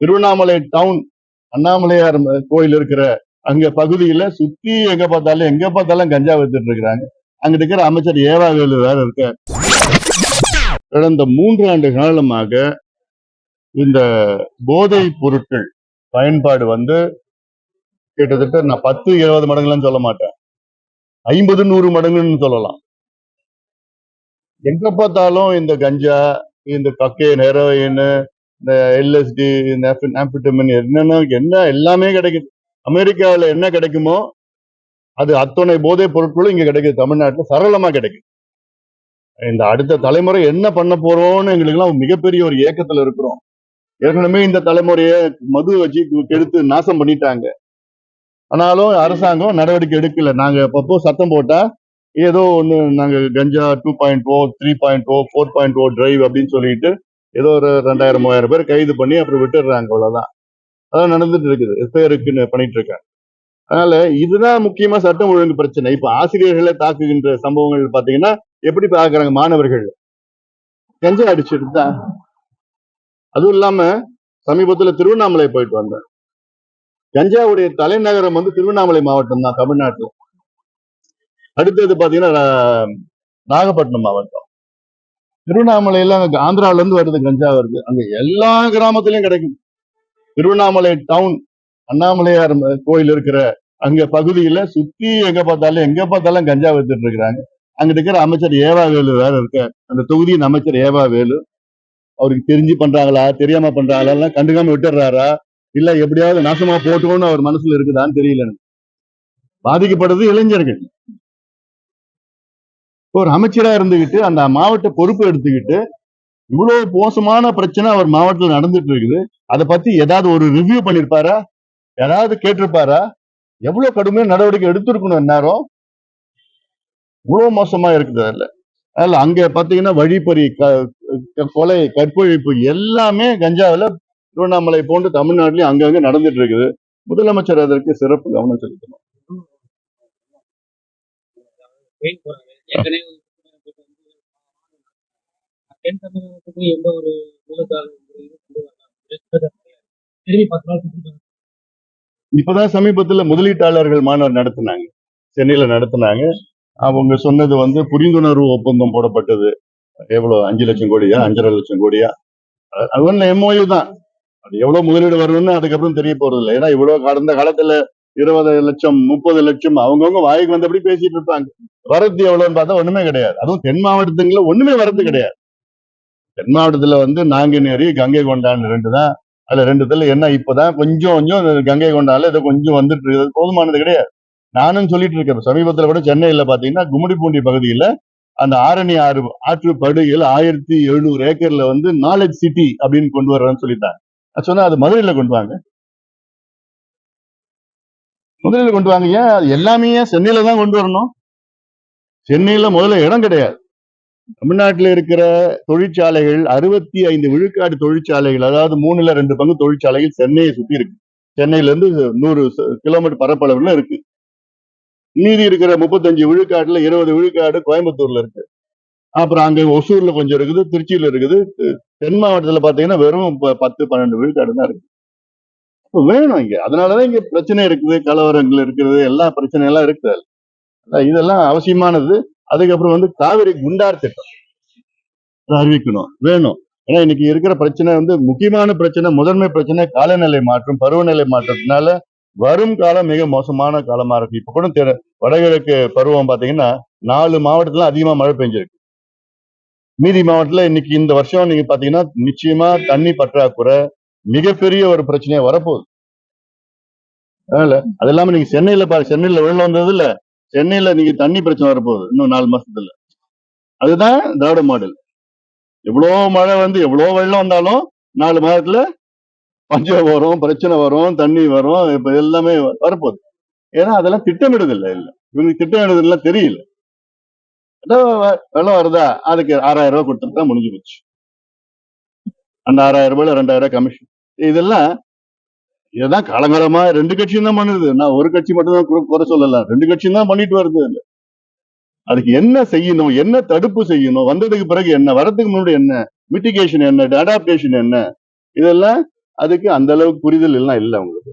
Tiruvannamalai down Annamalaiyar கோயில் இருக்கிற அங்க பகுதியில சுத்தி எங்க பார்த்தாலும் எங்க பார்த்தாலும் கஞ்சா வித்துட்டு இருக்கிறாங்க. அங்க இருக்கிற அமைச்சர் ஏவாவேலு வேற இருக்க கடந்த மூன்று ஆண்டு காலமாக இந்த போதை பொருட்கள் பயன்பாடு வந்து கிட்டத்தட்ட நான் பத்து இருபது மடங்குலாம் சொல்ல மாட்டேன். ஐம்பது நூறு மடங்குன்னு சொல்லலாம். எங்க பார்த்தாலும் இந்த கஞ்சா இந்த கக்கே ஹெரோயின் இந்த எல்எஸ்டி இந்த ஆம்பிட்டமின் என்னென்ன என்ன எல்லாமே கிடைக்குது. அமெரிக்காவுல என்ன கிடைக்குமோ அது அத்தனை போதைப் பொருட்களும் இங்க கிடைக்குது. தமிழ்நாட்டுல சரளமா கிடைக்குது. இந்த அடுத்த தலைமுறை என்ன பண்ண போறோம்னு எங்களுக்கெல்லாம் மிகப்பெரிய ஒரு ஏக்கத்துல இருக்கிறோம். ஏற்கனவே இந்த தலைமுறையை மது வச்சு கெடுத்து நாசம் பண்ணிட்டாங்க. ஆனாலும் அரசாங்கம் நடவடிக்கை எடுக்கல. நாங்க அப்பப்போ சத்தம் போட்டா ஏதோ ஒண்ணு நாங்க கஞ்சா two point O three point O four point O drive அப்படின்னு சொல்லிட்டு ஏதோ ஒரு ரெண்டாயிரம் மூவாயிரம் பேர் கைது பண்ணி அப்புறம் விட்டுடுறாங்க அவ்வளவுதான். அதான் நடந்துட்டு இருக்குது. எஃப்ஐஆருக்குன்னு பண்ணிட்டு இருக்காங்க. அதனால இதுதான் முக்கியமா சட்டம் ஒழுங்கு பிரச்சனை. இப்ப ஆசிரியர்களை தாக்குகின்ற சம்பவங்கள் பாத்தீங்கன்னா எப்படி பாக்குறாங்க மாணவர்கள்? கஞ்சா அடிச்சுட்டு தான். அதுவும் இல்லாம சமீபத்துல திருவண்ணாமலை போயிட்டு வந்தேன். கஞ்சாவுடைய தலைநகரம் வந்து திருவண்ணாமலை மாவட்டம் தான் தமிழ்நாட்டுல. அடுத்தது பாத்தீங்கன்னா நாகப்பட்டினம் மாவட்டம். திருவண்ணாமலையில அங்க ஆந்திரால இருந்து வருது கஞ்சா வருது. அங்க எல்லா கிராமத்திலயும் கிடைக்கும். திருவண்ணாமலை டவுன் அண்ணாமலையார் கோயில் இருக்கிற அங்க பகுதியில சுத்தி எங்க பார்த்தாலும் எங்க பார்த்தாலும் கஞ்சா வித்துட்டு இருக்கிறாங்க. அங்க இருக்கிற அமைச்சர் ஏவா வேலு வேற இருக்க அந்த தொகுதியின் அமைச்சர் ஏவா வேலு அவருக்கு தெரிஞ்சு பண்றாங்களா தெரியாம பண்றாங்களா எல்லாம் கண்டுக்காம விட்டுறாரா இல்ல எப்படியாவது நாசமா போட்டோம்னு அவர் மனசுல இருக்குதான்னு தெரியல எனக்கு. பாதிக்கப்படுறது இளைஞர்கள். ஒரு அமைச்சரா இருந்துகிட்டு அந்த மாவட்ட பொறுப்பு எடுத்துக்கிட்டு இவ்வளவு மோசமான பிரச்சனை அவர் மாவட்டத்தில் நடந்துட்டு இருக்குது. அதை பத்தி ஏதாவது ஒரு ரிவ்யூ பண்ணிருப்பாரா? யாராவது கேட்டிருப்பாரா? எவ்வளவு கடுமையான நடவடிக்கை எடுத்திருக்கணும் நேரம் இவ்வளவு மோசமா இருக்குது அதுல. அதில் அங்க பாத்தீங்கன்னா வழிப்பறி க- கொலை கற்பழிப்பு எல்லாமே கஞ்சாவில் திருவண்ணாமலை போன்று தமிழ்நாட்டிலையும் அங்கங்க நடந்துட்டு இருக்குது. முதலமைச்சர் அதற்கு சிறப்பு கவனம் செலுத்தணும். போறாங்க ஏற்கனவே தென் தமிழகத்துக்கு எந்த ஒரு இப்பதான் சமீபத்துல முதலீட்டாளர்கள் மாநாடு நடத்தினாங்க. சென்னையில நடத்தினாங்க. அவங்க சொன்னது வந்து புரிந்துணர்வு ஒப்பந்தம் போடப்பட்டது. எவ்வளவு அஞ்சு லட்சம் கோடியா? அஞ்சரை லட்சம் கோடியா? அது ஒண்ணு எம்ஓயு தான். அது எவ்வளவு முதலீடு வரும்னு அதுக்கப்புறம் தெரிய போறது இல்லை ஏன்னா இவ்வளவு கடந்த காலத்துல இருபது லட்சம் முப்பது லட்சம் அவங்கவுங்க வாய்க்கு வந்தபடி பேசிட்டு இருப்பாங்க. வரத்து எவ்வளவுன்னு பார்த்தா ஒண்ணுமே கிடையாது. அதுவும் தென் மாவட்டத்துங்கள ஒண்ணுமே வரத்து கிடையாது. தென் மாவட்டத்துல வந்து நாங்குநேரி கங்கை கொண்டான் ரெண்டு தான். அதுல ரெண்டுத்துல என்ன இப்பதான் கொஞ்சம் கொஞ்சம் கங்கை கொண்டால ஏதோ கொஞ்சம் வந்துட்டு இருக்குது. போதுமானது கிடையாது. நானும் சொல்லிட்டு இருக்கிறேன் சமீபத்துல கூட சென்னையில பாத்தீங்கன்னா கும்மிடிப்பூண்டி பகுதியில அந்த ஆரணி ஆறு ஆற்று படுகையில் ஆயிரத்தி எழுநூறு ஏக்கர்ல வந்து நாலேஜ் சிட்டி அப்படின்னு கொண்டு வர்றேன்னு சொல்லிட்டாங்க. சொன்னா அது மதுரையில கொண்டு வாங்க. முதலில் கொண்டு வாங்க. ஏன்? அது எல்லாமே சென்னையில தான் கொண்டு வரணும். சென்னையில முதல்ல இடம் கிடையாது. தமிழ்நாட்டில் இருக்கிற தொழிற்சாலைகள் அறுபத்தி ஐந்து விழுக்காடு தொழிற்சாலைகள் அதாவது மூணுல ரெண்டு பங்கு தொழிற்சாலைகள் சென்னையை சுத்தி இருக்கு. சென்னையில இருந்து நூறு ச- கிலோமீட்டர் பரப்பளவுல இருக்கு. மீதி இருக்கிற முப்பத்தஞ்சு விழுக்காட்டுல இருபது விழுக்காடு கோயம்புத்தூர்ல இருக்கு. அப்புறம் அங்க ஒசூர்ல கொஞ்சம் இருக்குது திருச்சியில இருக்குது. தென் மாவட்டத்துல பாத்தீங்கன்னா வெறும் ப- பத்து பன்னெண்டு விழுக்காடு தான் இருக்கு. வேணும் இங்க. அதனாலதான் இங்க பிரச்சனை இருக்குது கலவரங்கள் இருக்கிறது எல்லா பிரச்சனை எல்லாம் இருக்குது இதெல்லாம் அவசியமானது. அதுக்கப்புறம் வந்து காவிரி குண்டார் திட்டம். அறிவிக்கணும். வேணும். ஏன்னா இன்னைக்கு இருக்கிற பிரச்சனை வந்து முக்கியமான பிரச்சனை முதன்மை பிரச்சனை காலநிலை மாற்றம் பருவநிலை மாற்றத்தினால வரும் காலம் மிக மோசமான காலமா இருக்கு. இப்ப கூட வடகிழக்கு பருவம் பாத்தீங்கன்னா நாலு மாவட்டத்துல அதிகமா மழை பெஞ்சிருக்கு. மீதி மாவட்டத்துல இன்னைக்கு இந்த வருஷம் நீங்க பாத்தீங்கன்னா நிச்சயமா தண்ணி பற்றாக்குறை மிகப்பெரிய ஒரு பிரச்சனையா வரப்போகுது. அதனால அது இல்லாம நீங்க சென்னையில பாரு சென்னையில வெள்ளம் வந்தது இல்ல சென்னையில நீங்க தண்ணி பிரச்சனை வரப்போகுது இன்னும் நாலு மாசத்துல. அதுதான் திராவிட மாடல். எவ்வளோ மழை வந்து எவ்வளோ வெள்ளம் வந்தாலும் நாலு மாதத்துல பஞ்சம் வரும் பிரச்சனை வரும் தண்ணி வரும் இப்ப எல்லாமே வரப்போகுது. ஏன்னா அதெல்லாம் திட்டமிடுதில்லை இல்ல. இவங்களுக்கு திட்டமிடுதல் எல்லாம் தெரியல வெள்ளம் வருதா அதுக்கு ஆறாயிரம் ரூபாய் கொடுத்துட்டா முடிஞ்சு போச்சு. ரெண்டாயிரம் ஆறாயிரம் ரூபாயில ரெண்டாயிரம் ரூபாய் கமிஷன் இதெல்லாம் இதுதான் காலங்காலமா ரெண்டு கட்சியும் தான் பண்ணுது. நான் ஒரு கட்சி மட்டும் தான் குறை குறை சொல்லல. ரெண்டு கட்சியும் தான் பண்ணிட்டு வருது. அதுக்கு என்ன செய்யணும்? என்ன தடுப்பு செய்யணும்? வந்ததுக்கு பிறகு என்ன? வரதுக்கு முன்னாடி என்ன? மிட்டிகேஷன் என்ன? அடாப்டேஷன் என்ன? இதெல்லாம் அதுக்கு அந்த அளவுக்கு புரிதல் எல்லாம் இல்லை அவங்களுக்கு.